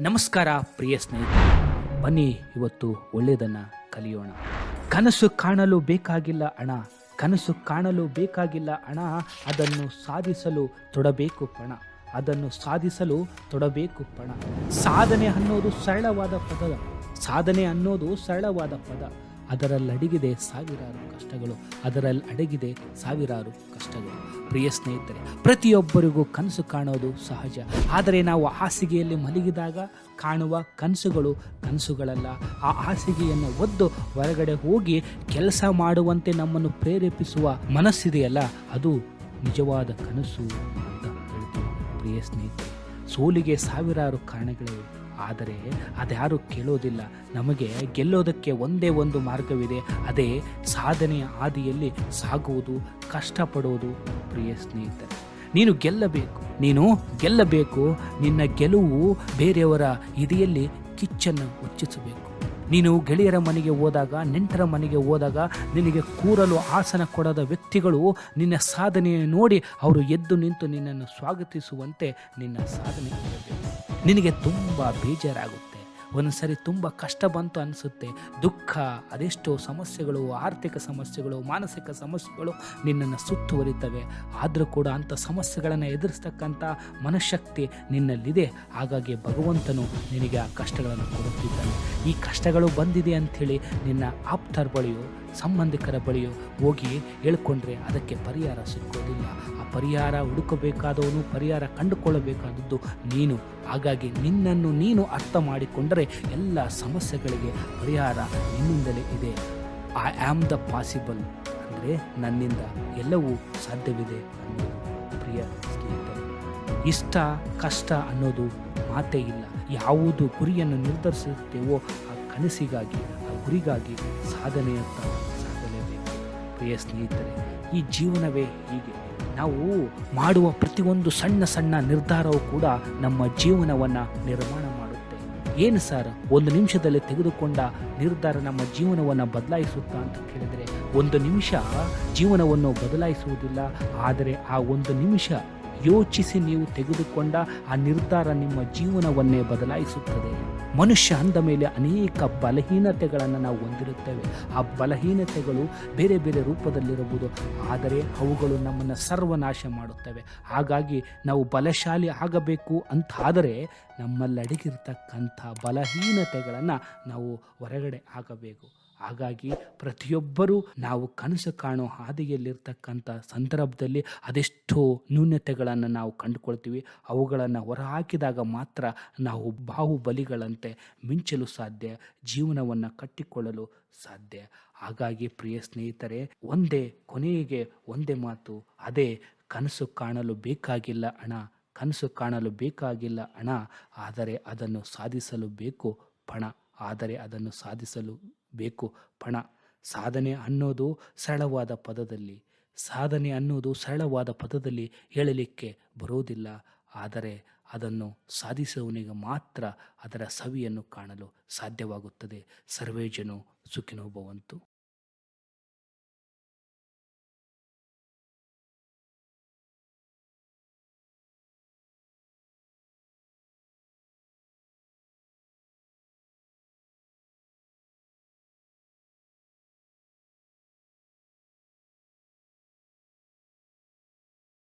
ನಮಸ್ಕಾರ ಪ್ರಿಯ ಸ್ನೇಹಿತರೆ. ಬನ್ನಿ ಇವತ್ತು ಒಳ್ಳೆಯದನ್ನು ಕಲಿಯೋಣ. ಕನಸು ಕಾಣಲು ಬೇಕಾಗಿಲ್ಲ ಹಣ ಕನಸು ಕಾಣಲು ಬೇಕಾಗಿಲ್ಲ ಹಣ ಅದನ್ನು ಸಾಧಿಸಲು ತೊಡಬೇಕು ಪಣ. ಅದನ್ನು ಸಾಧಿಸಲು ತೊಡಬೇಕು ಪಣ. ಸಾಧನೆ ಅನ್ನೋದು ಸರಳವಾದ ಪದ. ಸಾಧನೆ ಅನ್ನೋದು ಸರಳವಾದ ಪದ. ಅದರಲ್ಲಿ ಅಡಗಿದೆ ಸಾವಿರಾರು ಕಷ್ಟಗಳು, ಅದರಲ್ಲಿ ಅಡಗಿದೆ ಸಾವಿರಾರು ಕಷ್ಟಗಳು. ಪ್ರಿಯ ಸ್ನೇಹಿತರೆ, ಪ್ರತಿಯೊಬ್ಬರಿಗೂ ಕನಸು ಕಾಣೋದು ಸಹಜ. ಆದರೆ ನಾವು ಹಾಸಿಗೆಯಲ್ಲಿ ಮಲಗಿದಾಗ ಕಾಣುವ ಕನಸುಗಳು ಕನಸುಗಳಲ್ಲ. ಆ ಹಾಸಿಗೆಯನ್ನು ಒದ್ದು ಹೊರಗಡೆ ಹೋಗಿ ಕೆಲಸ ಮಾಡುವಂತೆ ನಮ್ಮನ್ನು ಪ್ರೇರೇಪಿಸುವ ಮನಸ್ಸಿದೆಯಲ್ಲ, ಅದು ನಿಜವಾದ ಕನಸು ಅಂತ ಹೇಳ್ತೀವಿ ಪ್ರಿಯ ಸ್ನೇಹಿತರೆ, ಸೋಲಿಗೆ ಸಾವಿರಾರು ಕಾರಣಗಳಿವೆ ಆದರೆ ಅದ್ಯಾರು ಕೇಳೋದಿಲ್ಲ. ನಮಗೆ ಗೆಲ್ಲೋದಕ್ಕೆ ಒಂದೇ ಒಂದು ಮಾರ್ಗವಿದೆ. ಅದೇ ಸಾಧನೆಯ ಹಾದಿಯಲ್ಲಿ ಸಾಗುವುದು ಕಷ್ಟಪಡುವುದು ಪ್ರಿಯ ಸ್ನೇಹಿತರೆ. ನೀನು ಗೆಲ್ಲಬೇಕು. ನೀನು ಗೆಲ್ಲಬೇಕು. ನಿನ್ನ ಗೆಲುವು ಬೇರೆಯವರ ಇದೆಯಲ್ಲಿ ಕಿಚ್ಚನ್ನು ಉಚ್ಚಿಸಬೇಕು ನೀನು ಗೆಳೆಯರ ಮನೆಗೆ ಹೋದಾಗ, ನೆಂಟರ ಮನೆಗೆ ಹೋದಾಗ ನಿನಗೆ ಕೂರಲು ಆಸನ ಕೊಡದ ವ್ಯಕ್ತಿಗಳು ನಿನ್ನ ಸಾಧನೆಯನ್ನು ನೋಡಿ ಅವರು ಎದ್ದು ನಿಂತು ನಿನ್ನನ್ನು ಸ್ವಾಗತಿಸುವಂತೆ ನಿನ್ನ ಸಾಧನೆ ನಿನಗೆ ತುಂಬ ಬೇಜಾರಾಗುತ್ತೆ. ಒಂದೊಂದ್ಸರಿ ತುಂಬ ಕಷ್ಟ ಬಂತು ಅನಿಸುತ್ತೆ. ದುಃಖ, ಅದೆಷ್ಟೋ ಸಮಸ್ಯೆಗಳು, ಆರ್ಥಿಕ ಸಮಸ್ಯೆಗಳು, ಮಾನಸಿಕ ಸಮಸ್ಯೆಗಳು ನಿನ್ನನ್ನು ಸುತ್ತುವರಿತವೆ. ಆದರೂ ಕೂಡ ಅಂಥ ಸಮಸ್ಯೆಗಳನ್ನು ಎದುರಿಸ್ತಕ್ಕಂಥ ಮನಃಶಕ್ತಿ ನಿನ್ನಲ್ಲಿದೆ. ಹಾಗಾಗಿ ಭಗವಂತನು ನಿನಗೆ ಆ ಕಷ್ಟಗಳನ್ನು ಕೊಡುತ್ತಿದ್ದಾನೆ. ಈ ಕಷ್ಟಗಳು ಬಂದಿದೆ ಅಂಥೇಳಿ ನಿನ್ನ ಆಪ್ತರ ಬಳಿಯೋ ಸಂಬಂಧಿಕರ ಬಳಿ ಹೋಗಿ ಹೇಳ್ಕೊಂಡ್ರೆ ಅದಕ್ಕೆ ಪರಿಹಾರ ಸಿಕ್ಕೋದಿಲ್ಲ. ಆ ಪರಿಹಾರ ಹುಡುಕಬೇಕಾದವನು ಪರಿಹಾರ ಕಂಡುಕೊಳ್ಳಬೇಕಾದದ್ದು ನೀನು. ಹಾಗಾಗಿ ನಿನ್ನನ್ನು ನೀನು ಅರ್ಥ ಮಾಡಿಕೊಂಡರೆ ಎಲ್ಲ ಸಮಸ್ಯೆಗಳಿಗೆ ಪರಿಹಾರ ನಿನ್ನಿಂದಲೇ ಇದೆ. ಐ ಆಮ್ ದ ಪಾಸಿಬಲ್ ಅಂದರೆ ನನ್ನಿಂದ ಎಲ್ಲವೂ ಸಾಧ್ಯವಿದೆ ಪ್ರಿಯ ಸ್ನೇಹಿತರೆ. ಇಷ್ಟ, ಕಷ್ಟ ಅನ್ನೋದು ಮಾತೇ ಇಲ್ಲ. ಯಾವುದು ಗುರಿಯನ್ನು ನಿರ್ಧರಿಸುತ್ತೇವೋ ಆ ಕನಸಿಗಾಗಿ ಗುರಿಗಾಗಿ ಸಾಧನೆಯತ್ತ ಸಾಗಲೇಬೇಕು ಪ್ರಿಯ ಸ್ನೇಹಿತರೆ, ಈ ಜೀವನವೇ ಹೀಗೆ. ನಾವು ಮಾಡುವ ಪ್ರತಿಯೊಂದು ಸಣ್ಣ ಸಣ್ಣ ನಿರ್ಧಾರವೂ ಕೂಡ ನಮ್ಮ ಜೀವನವನ್ನು ನಿರ್ಮಾಣ ಮಾಡುತ್ತೆ. ಏನು ಸರ್, ಒಂದು ನಿಮಿಷದಲ್ಲಿ ತೆಗೆದುಕೊಂಡ ನಿರ್ಧಾರ ನಮ್ಮ ಜೀವನವನ್ನು ಬದಲಾಯಿಸುತ್ತಾ ಅಂತ ಕೇಳಿದರೆ, ಒಂದು ನಿಮಿಷ ಜೀವನವನ್ನು ಬದಲಾಯಿಸುವುದಿಲ್ಲ. ಆದರೆ ಆ ಒಂದು ನಿಮಿಷ ಯೋಚಿಸಿ ನೀವು ತೆಗೆದುಕೊಂಡ ಆ ನಿರ್ಧಾರ ನಿಮ್ಮ ಜೀವನವನ್ನೇ ಬದಲಾಯಿಸುತ್ತದೆ. ಮನುಷ್ಯ ಅಂದ ಮೇಲೆ ಅನೇಕ ಬಲಹೀನತೆಗಳನ್ನು ನಾವು ಹೊಂದಿರುತ್ತೇವೆ. ಆ ಬಲಹೀನತೆಗಳು ಬೇರೆ ಬೇರೆ ರೂಪದಲ್ಲಿರಬಹುದು. ಆದರೆ ಅವುಗಳು ನಮ್ಮನ್ನು ಸರ್ವನಾಶ ಮಾಡುತ್ತವೆ. ಹಾಗಾಗಿ ನಾವು ಬಲಶಾಲಿ ಆಗಬೇಕು ಅಂತಾದರೆ ನಮ್ಮಲ್ಲಿ ಅಡಗಿರ್ತಕ್ಕಂಥ ಬಲಹೀನತೆಗಳನ್ನು ನಾವು ಹೊರಗಡೆ ಆಗಬೇಕು. ಹಾಗಾಗಿ ಪ್ರತಿಯೊಬ್ಬರೂ ನಾವು ಕನಸು ಕಾಣೋ ಹಾದಿಯಲ್ಲಿರ್ತಕ್ಕಂಥ ಸಂದರ್ಭದಲ್ಲಿ ಅದೆಷ್ಟೋ ನ್ಯೂನತೆಗಳನ್ನು ನಾವು ಕಂಡುಕೊಳ್ತೀವಿ. ಅವುಗಳನ್ನು ಹೊರಹಾಕಿದಾಗ ಮಾತ್ರ ನಾವು ಬಾಹುಬಲಿಗಳಂತೆ ಮಿಂಚಲು ಸಾಧ್ಯ, ಜೀವನವನ್ನು ಕಟ್ಟಿಕೊಳ್ಳಲು ಸಾಧ್ಯ. ಹಾಗಾಗಿ ಪ್ರಿಯ ಸ್ನೇಹಿತರೆ, ಒಂದೇ ಕೊನೆಗೆ ಒಂದೇ ಮಾತು, ಅದೇ ಕನಸು ಕಾಣಲು ಬೇಕಾಗಿಲ್ಲ ಹಣ ಕನಸು ಕಾಣಲು ಬೇಕಾಗಿಲ್ಲ ಹಣ ಆದರೆ ಅದನ್ನು ಸಾಧಿಸಲು ಬೇಕು ಪಣ, ಆದರೆ ಅದನ್ನು ಸಾಧಿಸಲು ಬೇಕು. ಪಣ. ಸಾಧನೆ ಅನ್ನೋದು ಸರಳವಾದ ಪದದಲ್ಲಿ. ಸಾಧನೆ ಅನ್ನೋದು ಸರಳವಾದ ಪದದಲ್ಲಿ ಹೇಳಲಿಕ್ಕೆ ಬರೋದಿಲ್ಲ. ಆದರೆ ಅದನ್ನು ಸಾಧಿಸುವವನಿಗೆ ಮಾತ್ರ ಅದರ ಸವಿಯನ್ನು ಕಾಣಲು ಸಾಧ್ಯವಾಗುತ್ತದೆ. ಸರ್ವೇಜನು ಸುಖಿನೋ ಭವಂತು